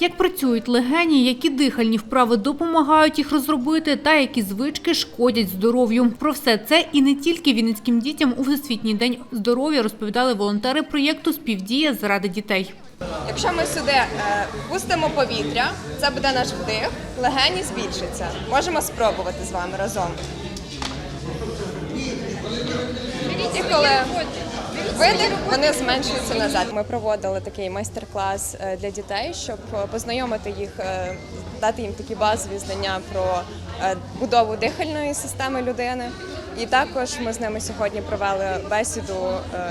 Як працюють легені, які дихальні вправи допомагають їх розробити, та які звички шкодять здоров'ю. Про все це і не тільки вінницьким дітям у Всесвітній день здоров'я розповідали волонтери проєкту Співдія заради дітей. Якщо ми сюди е, пустимо повітря, це буде наш вдих, легені збільшаться. Можемо спробувати з вами разом. І коли видих, вони зменшуються назад. Ми проводили такий майстер-клас е, для дітей, щоб е, познайомити їх, е, дати їм такі базові знання про будову дихальної системи людини. І також ми з ними сьогодні провели бесіду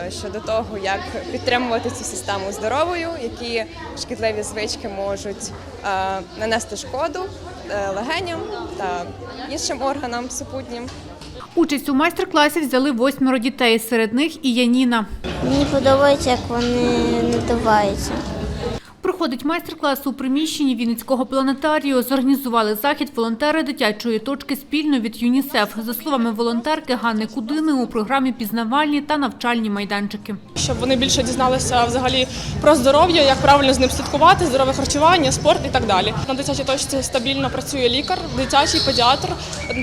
щодо того, як підтримувати цю систему здоровою, які шкідливі звички можуть нанести шкоду легеням та іншим органам супутнім. Участь у майстер-класі взяли восьмеро дітей, серед них і Яніна. Мені подобається, як вони надуваються. Проходить майстер-клас у приміщенні Вінницького планетарію. Зорганізували захід волонтери дитячої точки спільно від ЮНІСЕФ. За словами волонтерки Ганни Кудини, у програмі пізнавальні та навчальні майданчики. щоб вони більше дізналися взагалі про здоров'я, як правильно з ним слідкувати, здорове харчування, спорт і так далі. На дитячій точці стабільно працює лікар, дитячий педіатр.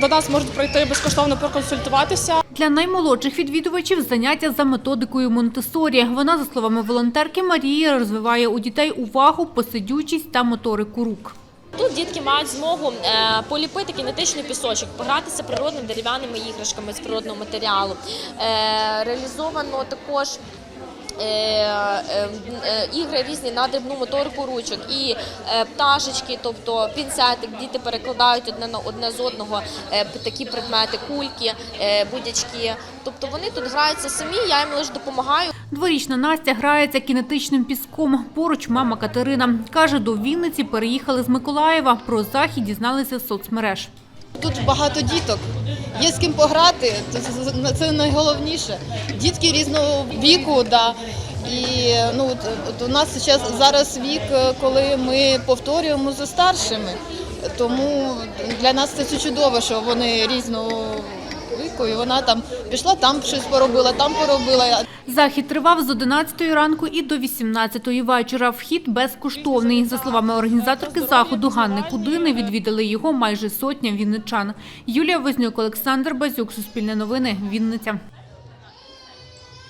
До нас можуть прийти безкоштовно проконсультуватися. Для наймолодших відвідувачів заняття за методикою Монтесорі. Вона, за словами волонтерки Марії, розвиває у дітей увагу, посидючість та моторику рук. Тут дітки мають змогу е, поліпити кінетичний пісочок, погратися природними дерев'яними іграшками з природного матеріалу. Е, Реалізовано також. Е, е, е, Ігри різні на дрібну моторику ручок і пташечки, тобто пінцетик, діти перекладають одне на одне з одного такі предмети, кульки, будячки. Тобто вони тут граються самі, я їм лише допомагаю. Дворічна Настя грається кінетичним піском. Поруч мама Катерина. Каже, до Вінниці переїхали з Миколаєва. Про захід дізналися з соцмереж. Тут багато діток, є з ким пограти, це, найголовніше. Дітки різного віку, да. І ну, от у нас зараз, зараз вік, е, коли ми повторюємо за старшими. Тому для нас це чудово, що вони різного і вона там пішла, там щось поробила, там поробила. Захід тривав з 11 ранку і до 18 вечора. Вхід безкоштовний. За словами організаторки заходу Ганни Кудини, відвідали його майже сотня вінничан. Юлія Вознюк, Олександр Базюк, Суспільне новини, Вінниця.